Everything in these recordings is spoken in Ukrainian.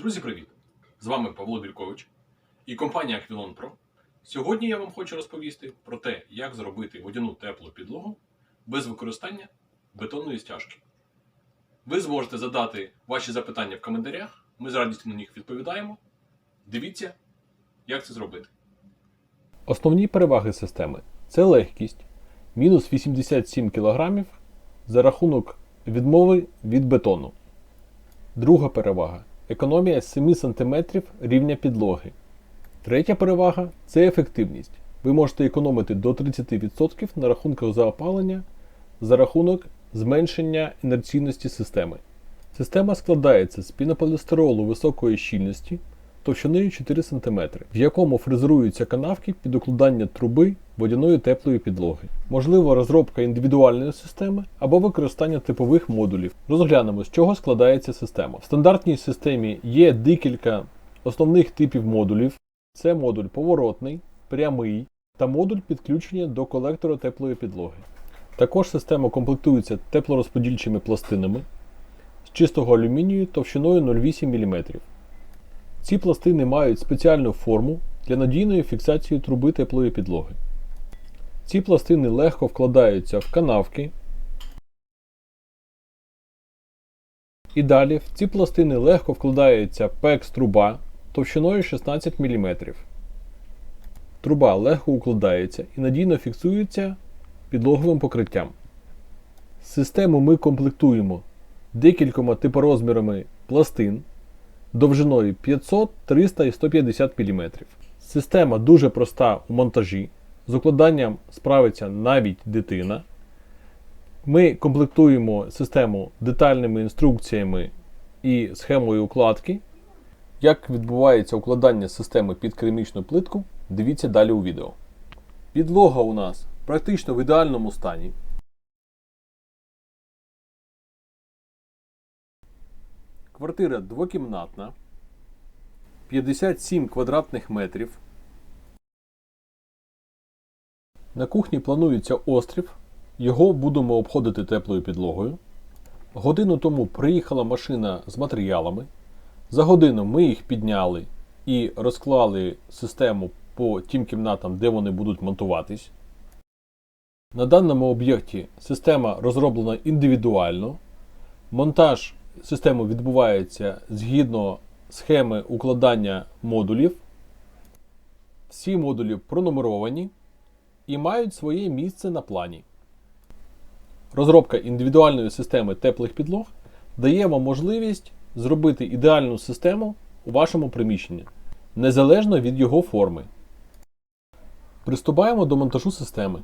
Друзі, привіт! З вами Павло Бількович і компанія Aquilon Pro. Сьогодні я вам хочу розповісти про те, як зробити водяну теплу підлогу без використання бетонної стяжки. Ви зможете задати ваші запитання в коментарях, ми з радістю на них відповідаємо. Дивіться, як це зробити. Основні переваги системи це легкість, мінус 87 кг за рахунок відмови від бетону. Друга перевага економія 7 см рівня підлоги. Третя перевага це ефективність. Ви можете економити до 30% на рахунках за опалення за рахунок зменшення інерційності системи. Система складається з пінополістиролу високої щільності товщиною 4 см, в якому фрезеруються канавки під укладання труби водяної теплої підлоги. Можливо, розробка індивідуальної системи або використання типових модулів. Розглянемо, з чого складається система. В стандартній системі є декілька основних типів модулів: це модуль поворотний, прямий та модуль підключення до колектора теплої підлоги. Також система комплектується теплорозподільчими пластинами з чистого алюмінію товщиною 0,8 мм. Ці пластини мають спеціальну форму для надійної фіксації труби теплої підлоги. Ці пластини легко вкладаються в канавки. І далі в ці пластини легко вкладається пекс-труба товщиною 16 мм. Труба легко укладається і надійно фіксується підлоговим покриттям. Систему ми комплектуємо декількома типорозмірами пластин довжиною 500, 300 і 150 мм. Система дуже проста у монтажі. З укладанням справиться навіть дитина. Ми комплектуємо систему детальними інструкціями і схемою укладки. Як відбувається укладання системи під керамічну плитку, дивіться далі у відео. Підлога у нас практично в ідеальному стані. Квартира двокімнатна, 57 квадратних метрів. На кухні планується острів. Його будемо обходити теплою підлогою. Годину тому приїхала машина з матеріалами. За годину ми їх підняли і розклали систему по тим кімнатам, де вони будуть монтуватись. На даному об'єкті система розроблена індивідуально. Монтаж системи відбувається згідно схеми укладання модулів. Всі модулі пронумеровані і мають своє місце на плані. Розробка індивідуальної системи теплих підлог дає вам можливість зробити ідеальну систему у вашому приміщенні, незалежно від його форми. Приступаємо до монтажу системи.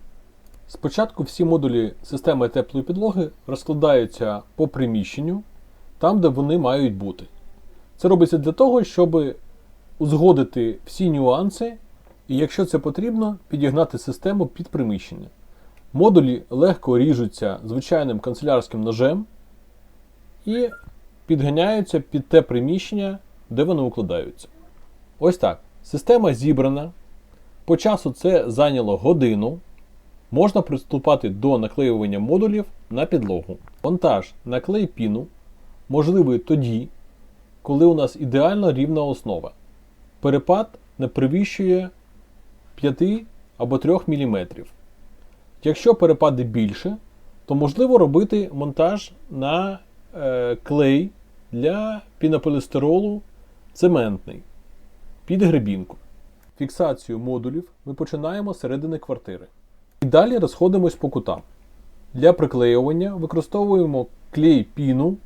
Спочатку всі модулі системи теплої підлоги розкладаються по приміщенню, там, де вони мають бути. Це робиться для того, щоб узгодити всі нюанси, і якщо це потрібно, підігнати систему під приміщення. Модулі легко ріжуться звичайним канцелярським ножем і підганяються під те приміщення, де вони укладаються. Ось так. Система зібрана. По часу це зайняло годину. Можна приступати до наклеювання модулів на підлогу. Монтаж на клей піну можливий тоді, коли у нас ідеально рівна основа. Перепад не перевищує 5 або 3 мм. Якщо перепади більше, то можливо робити монтаж на е, клей для пінополістиролу цементний під гребінку. Фіксацію модулів ми починаємо з середини квартири. І далі розходимось по кутам. Для приклеювання використовуємо клей піну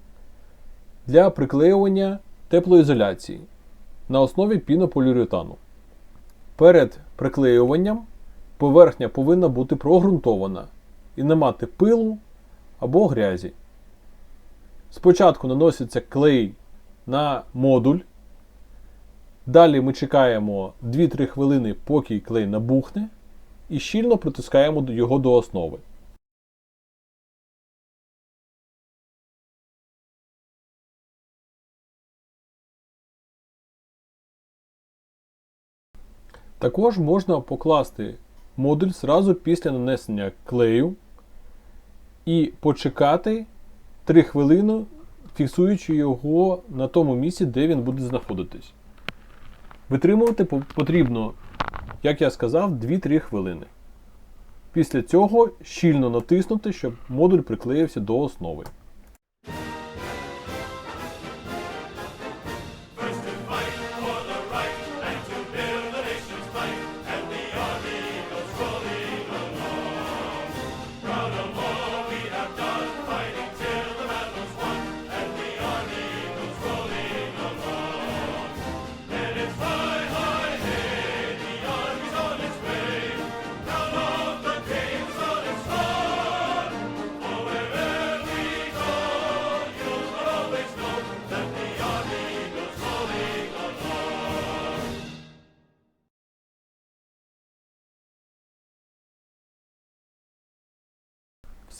для приклеювання теплоізоляції на основі пінополіуретану. Перед приклеюванням поверхня повинна бути прогрунтована і не мати пилу або грязі. Спочатку наноситься клей на модуль. Далі ми чекаємо 2-3 хвилини, поки клей набухне, і щільно притискаємо його до основи. Також можна покласти модуль зразу після нанесення клею і почекати 3 хвилини, фіксуючи його на тому місці, де він буде знаходитись. Витримувати потрібно, як я сказав, 2-3 хвилини. Після цього щільно натиснути, щоб модуль приклеївся до основи.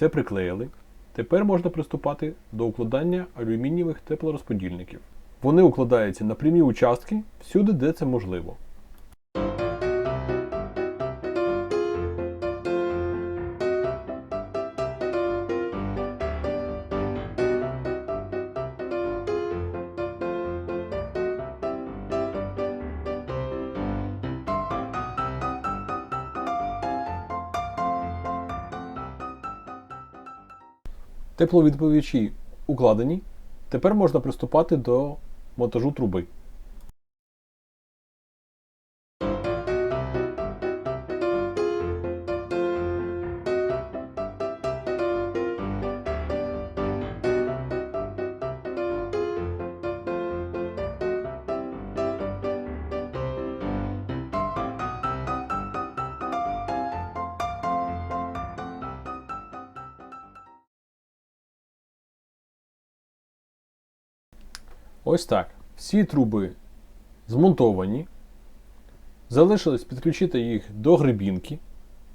Все приклеїли. Тепер можна приступати до укладання алюмінієвих теплорозподільників. Вони укладаються на прямі участки всюди, де це можливо. Тепловідповідачі укладені. Тепер можна приступати до монтажу труби. Ось так. Всі труби змонтовані. Залишилось підключити їх до грибінки.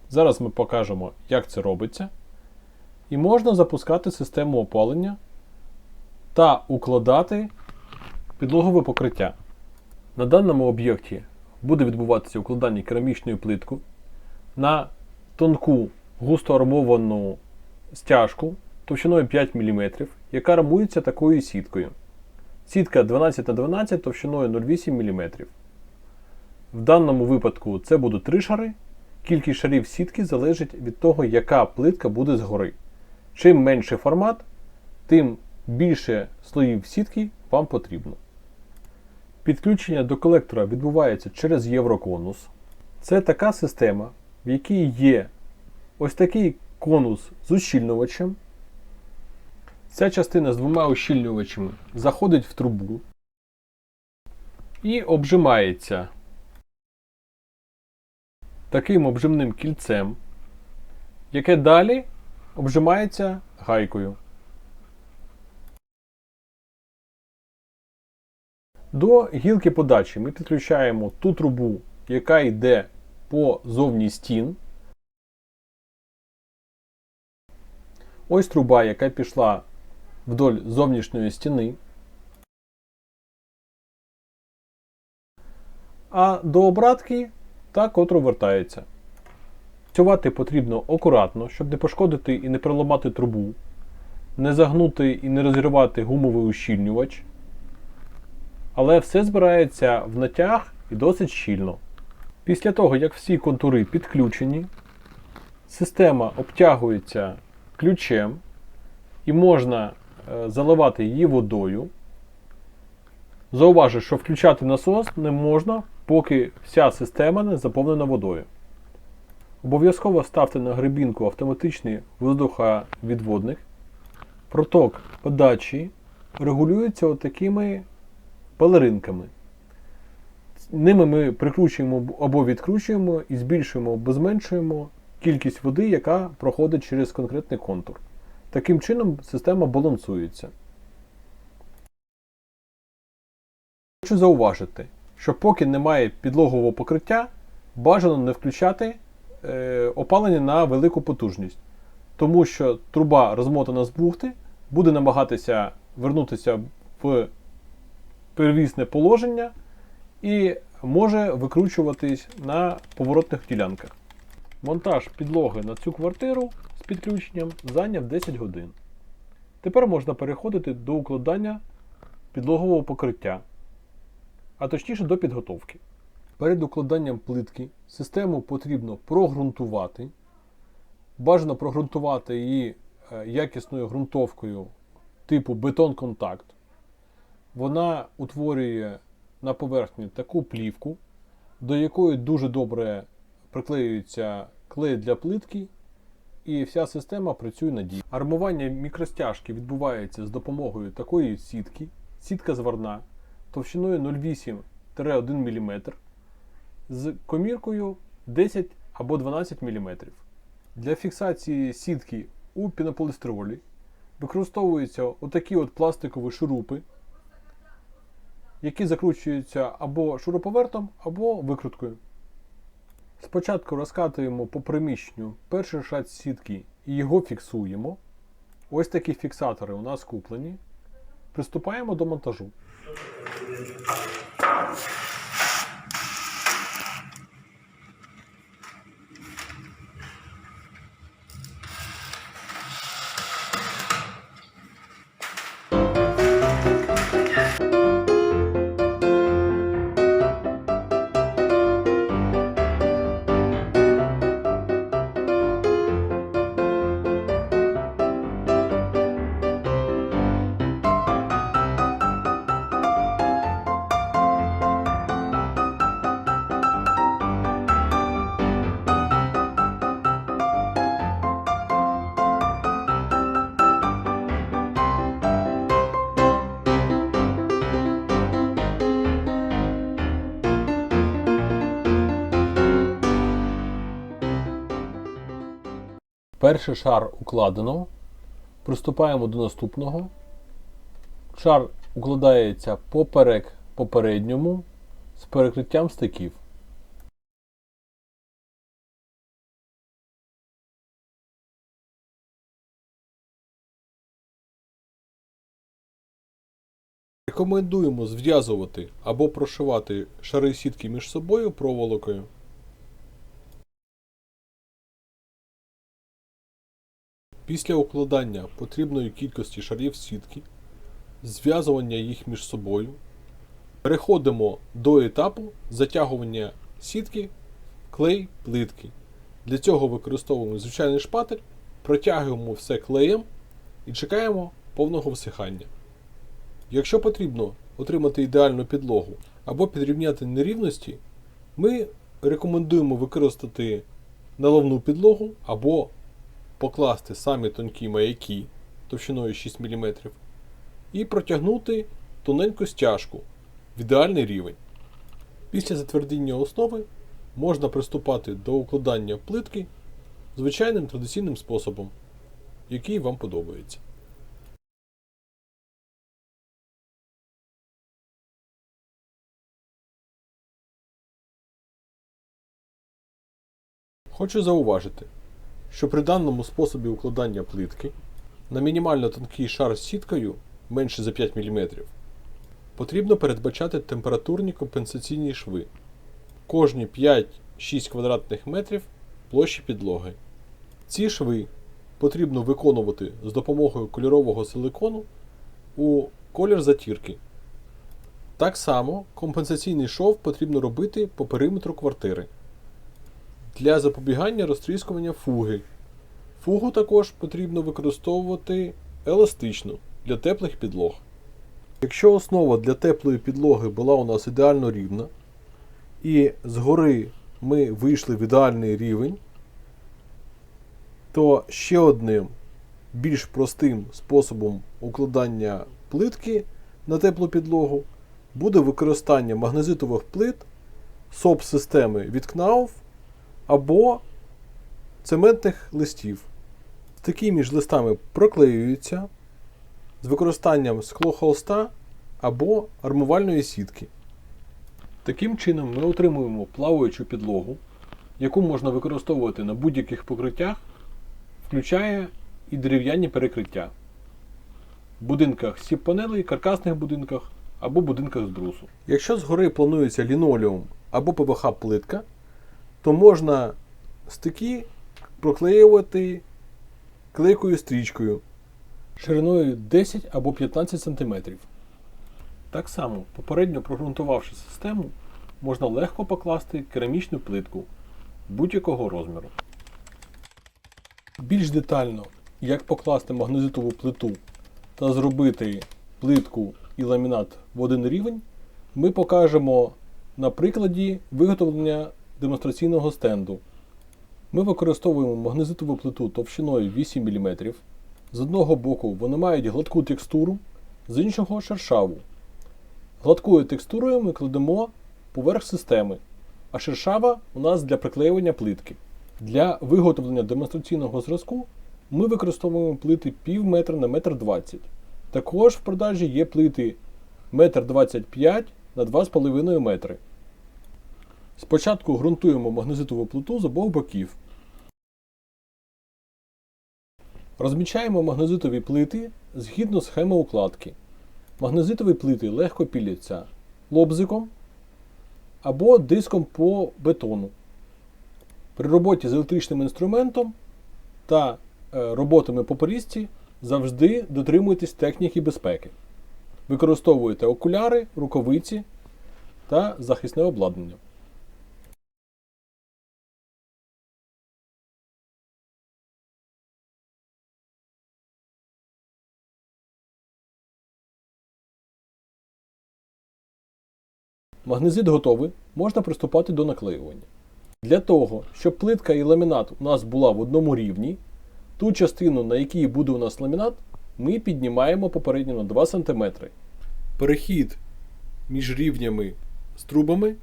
Зараз ми покажемо, як це робиться. І можна запускати систему опалення та укладати підлогове покриття. На даному об'єкті буде відбуватися укладання керамічної плитки на тонку густо армовану стяжку товщиною 5 мм, яка армується такою сіткою. Сітка 12 на 12 товщиною 0,8 мм. В даному випадку це будуть три шари. Кількість шарів сітки залежить від того, яка плитка буде згори. Чим менший формат, тим більше слоїв сітки вам потрібно. Підключення до колектора відбувається через Євроконус. Це така система, в якій є ось такий конус з ущільнювачем. Ця частина з двома ущільнювачами заходить в трубу і обжимається таким обжимним кільцем, яке далі обжимається гайкою. До гілки подачі ми підключаємо ту трубу, яка йде по зовні стін. Ось труба, яка пішла вдоль зовнішньої стіни. А до обратки та котру вертається. Працювати потрібно акуратно, щоб не пошкодити і не переламати трубу, не загнути і не розірвати гумовий ущільнювач. Але все збирається в натяг і досить щільно. Після того, як всі контури підключені, система обтягується ключем і можна заливати її водою. Зауважу, що включати насос не можна, поки вся система не заповнена водою. Обов'язково ставте на грибінку автоматичний воздуховідводник. Проток подачі регулюється отакими балеринками. Ними ми прикручуємо або відкручуємо і збільшуємо або зменшуємо кількість води, яка проходить через конкретний контур. Таким чином система балансується. Хочу зауважити, що поки немає підлогового покриття, бажано не включати е, опалення на велику потужність, тому що труба розмотана з бухти буде намагатися вернутися в первісне положення і може викручуватись на поворотних ділянках. Монтаж підлоги на цю квартиру підключенням зайняв 10 годин. Тепер можна переходити до укладання підлогового покриття, а точніше до підготовки. Перед укладанням плитки систему потрібно прогрунтувати. Бажано прогрунтувати її е, якісною ґрунтовкою типу бетон-контакт. Вона утворює на поверхні таку плівку, до якої дуже добре приклеюється клей для плитки, і вся система працює надійно. Армування мікростяжки відбувається з допомогою такої сітки, сітка зварна товщиною 0,8-1 мм з коміркою 10 або 12 мм. Для фіксації сітки у пінополістиролі використовуються отакі от пластикові шурупи, які закручуються або шуруповертом, або викруткою. Спочатку розкатуємо по приміщенню перший шат сітки і його фіксуємо. Ось такі фіксатори у нас куплені. Приступаємо до монтажу. Перший шар укладено. Приступаємо до наступного. Шар укладається поперек попередньому з перекриттям стиків. Рекомендуємо зв'язувати або прошивати шари сітки між собою проволокою. Після укладання потрібної кількості шарів сітки, зв'язування їх між собою, переходимо до етапу затягування сітки клей плитки. Для цього використовуємо звичайний шпатель, протягуємо все клеєм і чекаємо повного висихання. Якщо потрібно отримати ідеальну підлогу або підрівняти нерівності, ми рекомендуємо використати наливну підлогу або покласти самі тонкі маяки товщиною 6 мм і протягнути тоненьку стяжку в ідеальний рівень. Після затвердіння основи можна приступати до укладання плитки звичайним традиційним способом, який вам подобається. Хочу зауважити, що при даному способі укладання плитки на мінімально тонкий шар з сіткою менше за 5 мм потрібно передбачати температурні компенсаційні шви кожні 5-6 квадратних метрів площі підлоги. Ці шви потрібно виконувати з допомогою кольорового силикону у колір затірки. Так само компенсаційний шов потрібно робити по периметру квартири для запобігання розтріскування фуги. Фугу також потрібно використовувати еластичну для теплих підлог. Якщо основа для теплої підлоги була у нас ідеально рівна, і згори ми вийшли в ідеальний рівень, то ще одним більш простим способом укладання плитки на теплу підлогу буде використання магнезитових плит СОП-системи від КНАУФ або цементних листів. Такі між листами проклеюються з використанням склохолста або армувальної сітки. Таким чином ми отримуємо плаваючу підлогу, яку можна використовувати на будь-яких покриттях, включає і дерев'яні перекриття в будинках з сіп-панелей, каркасних будинках або будинках з брусу. Якщо згори планується лінолеум або ПВХ плитка, то можна стики проклеювати клейкою стрічкою шириною 10 або 15 см. Так само, попередньо прогрунтувавши систему, можна легко покласти керамічну плитку будь-якого розміру. Більш детально, як покласти магнезитову плиту та зробити плитку і ламінат в один рівень, ми покажемо на прикладі виготовлення демонстраційного стенду. Ми використовуємо магнезитову плиту товщиною 8 мм. З одного боку вони мають гладку текстуру, з іншого шершаву. Гладкою текстурою ми кладемо поверх системи, а шершава у нас для приклеювання плитки. Для виготовлення демонстраційного зразку ми використовуємо плити пів метра на метр 20. Також в продажі є плити 1,25 м на 2,5 метри. Спочатку ґрунтуємо магнезитову плиту з обох боків. Розмічаємо магнезитові плити згідно схеми укладки. Магнезитові плити легко піляться лобзиком або диском по бетону. При роботі з електричним інструментом та е, роботами по порізці завжди дотримуйтесь техніки безпеки. Використовуйте окуляри, рукавиці та захисне обладнання. Магнезит готовий, можна приступати до наклеювання. Для того, щоб плитка і ламінат у нас була в одному рівні, ту частину, на якій буде у нас ламінат, ми піднімаємо попередньо на 2 см. Перехід між рівнями з трубами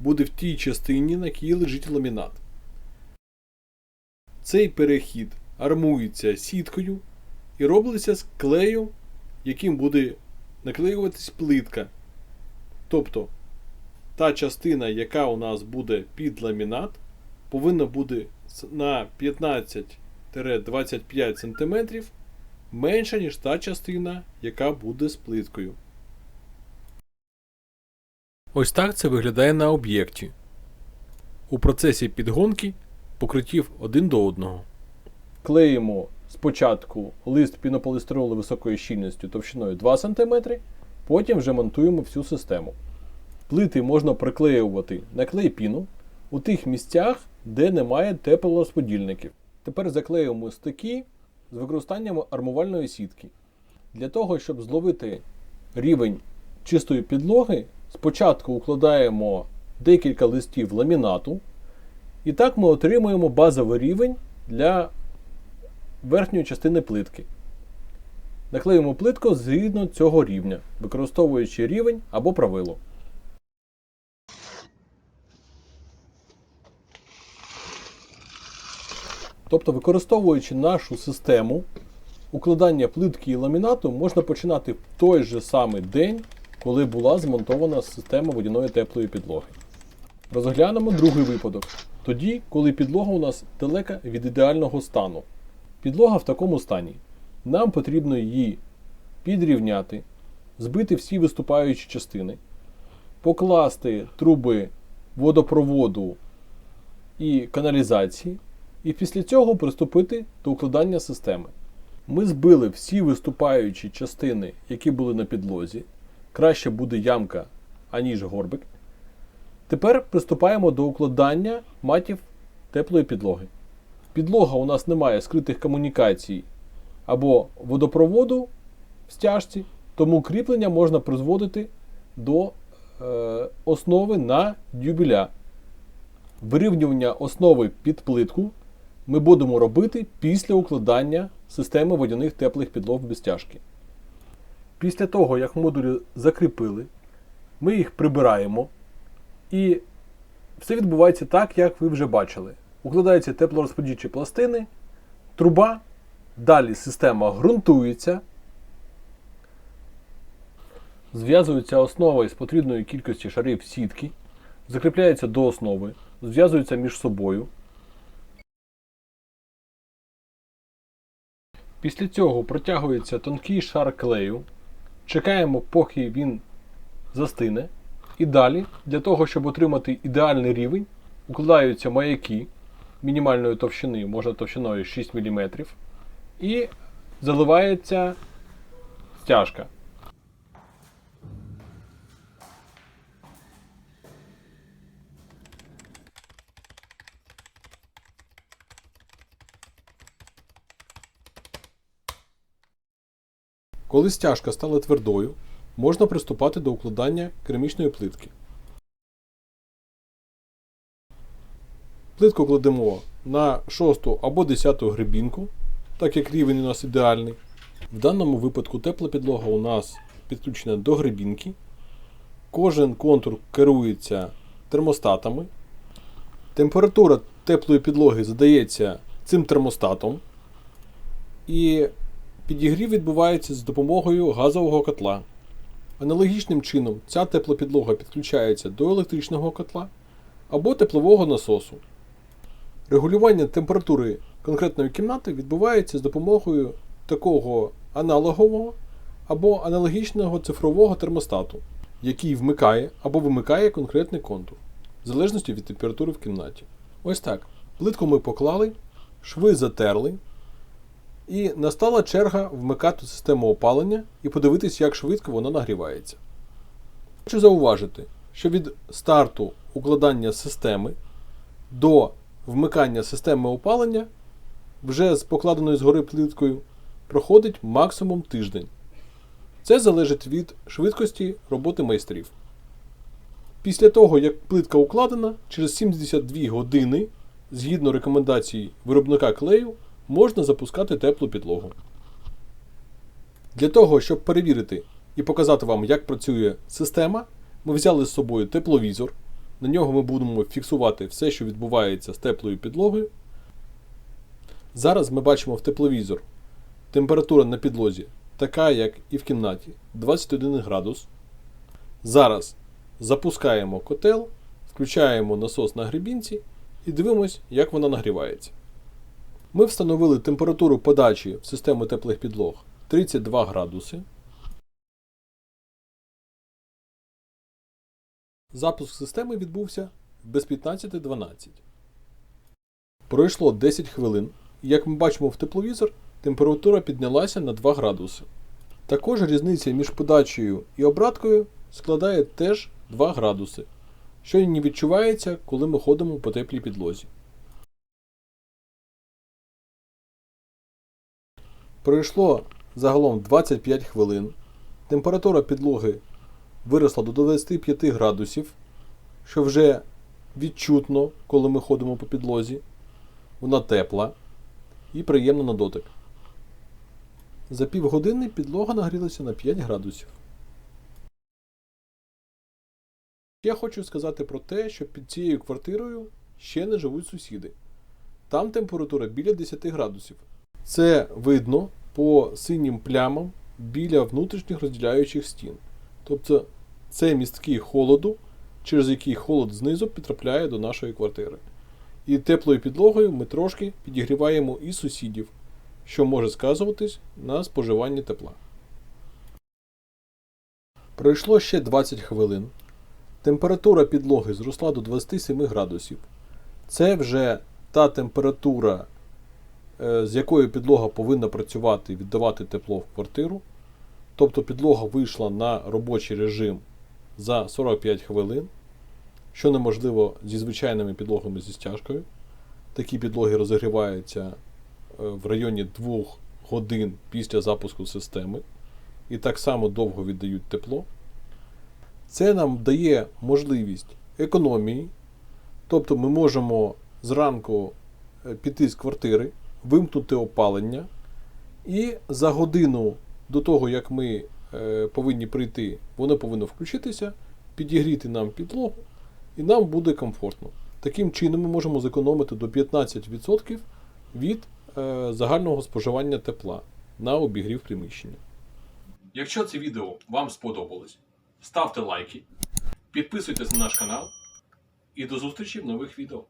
буде в тій частині, на якій лежить ламінат. Цей перехід армується сіткою і робиться з клею, яким буде наклеюватись плитка. Тобто та частина, яка у нас буде під ламінат, повинна бути на 15-25 см менша, ніж та частина, яка буде з плиткою. Ось так це виглядає на об'єкті. У процесі підгонки покриттів один до одного. Клеїмо спочатку лист пінополістиролу високою щільністю товщиною 2 см, потім вже монтуємо всю систему. Плити можна приклеювати на клей піну у тих місцях, де немає теплорозподільників. Тепер заклеюємо стики з використанням армувальної сітки. Для того, щоб зловити рівень чистої підлоги, спочатку укладаємо декілька листів ламінату, і так ми отримуємо базовий рівень для верхньої частини плитки. Наклеїмо плитку згідно цього рівня, використовуючи рівень або правило. Тобто, використовуючи нашу систему, укладання плитки і ламінату можна починати в той же самий день, коли була змонтована система водяної теплої підлоги. Розглянемо другий випадок. Тоді, коли підлога у нас далека від ідеального стану. Підлога в такому стані. Нам потрібно її підрівняти, збити всі виступаючі частини, покласти труби водопроводу і каналізації, і після цього приступити до укладання системи. Ми збили всі виступаючі частини, які були на підлозі. Краще буде ямка, аніж горбик. Тепер приступаємо до укладання матів теплої підлоги. Підлога у нас не має скритих комунікацій або водопроводу в стяжці, тому кріплення можна призводити до е, основи на дюбеля. Вирівнювання основи під плитку ми будемо робити після укладання системи водяних теплих підлог без стяжки. Після того, як модулі закріпили, ми їх прибираємо. І все відбувається так, як ви вже бачили. Укладаються теплорозподільчі пластини, труба, далі система ґрунтується, зв'язується основа із потрібної кількості шарів сітки, закріпляється до основи, зв'язується між собою. Після цього протягується тонкий шар клею. Чекаємо, поки він застине. І далі, для того, щоб отримати ідеальний рівень, укладаються маяки мінімальної товщини, можна товщиною 6 мм. І заливається стяжка. Коли стяжка стала твердою, можна приступати до укладання керамічної плитки. Плитку кладемо на 6 або 10 гребінку, так як рівень у нас ідеальний. В даному випадку тепла підлога у нас підключена до гребінки. Кожен контур керується термостатами. Температура теплої підлоги задається цим термостатом. І підігрів відбувається з допомогою газового котла. Аналогічним чином ця теплопідлога підключається до електричного котла або теплового насосу. Регулювання температури конкретної кімнати відбувається з допомогою такого аналогового або аналогічного цифрового термостату, який вмикає або вимикає конкретний контур, в залежності від температури в кімнаті. Ось так. Плитку ми поклали, шви затерли, і настала черга вмикати систему опалення і подивитись, як швидко вона нагрівається. Хочу зауважити, що від старту укладання системи до вмикання системи опалення вже з покладеною згори плиткою проходить максимум тиждень. Це залежить від швидкості роботи майстрів. Після того, як плитка укладена, через 72 години, згідно рекомендацій виробника клею, можна запускати теплу підлогу. Для того, щоб перевірити і показати вам, як працює система, ми взяли з собою тепловізор. На нього ми будемо фіксувати все, що відбувається з теплою підлогою. Зараз ми бачимо в тепловізор температура на підлозі така, як і в кімнаті 21 градус. Зараз запускаємо котел, включаємо насос на гребінці і дивимось, як вона нагрівається. Ми встановили температуру подачі в систему теплих підлог 32 градуси. Запуск системи відбувся без 15.12. Пройшло 10 хвилин, як ми бачимо в тепловізор, температура піднялася на 2 градуси. Також різниця між подачею і обраткою складає теж 2 градуси, що не відчувається, коли ми ходимо по теплій підлозі. Пройшло загалом 25 хвилин. Температура підлоги виросла до 25 градусів, що вже відчутно, коли ми ходимо по підлозі. Вона тепла і приємна на дотик. За півгодини підлога нагрілася на 5 градусів. Я хочу сказати про те, що під цією квартирою ще не живуть сусіди. Там температура біля 10 градусів. Це видно по синім плямам біля внутрішніх розділяючих стін. Тобто це містки холоду, через який холод знизу потрапляє до нашої квартири. І теплою підлогою ми трошки підігріваємо і сусідів, що може сказуватись на споживанні тепла. Пройшло ще 20 хвилин. Температура підлоги зросла до 27 градусів. Це вже та температура, з якою підлога повинна працювати і віддавати тепло в квартиру. Тобто підлога вийшла на робочий режим за 45 хвилин, що неможливо зі звичайними підлогами зі стяжкою. Такі підлоги розігріваються е, в районі 2 годин після запуску системи і так само довго віддають тепло. Це нам дає можливість економії, тобто ми можемо зранку е, піти з квартири, вимкнути опалення, і за годину до того, як ми е, повинні прийти, воно повинно включитися, підігріти нам підлогу, і нам буде комфортно. Таким чином ми можемо зекономити до 15% від е, загального споживання тепла на обігрів приміщення. Якщо це відео вам сподобалось, ставте лайки, підписуйтесь на наш канал і до зустрічі в нових відео.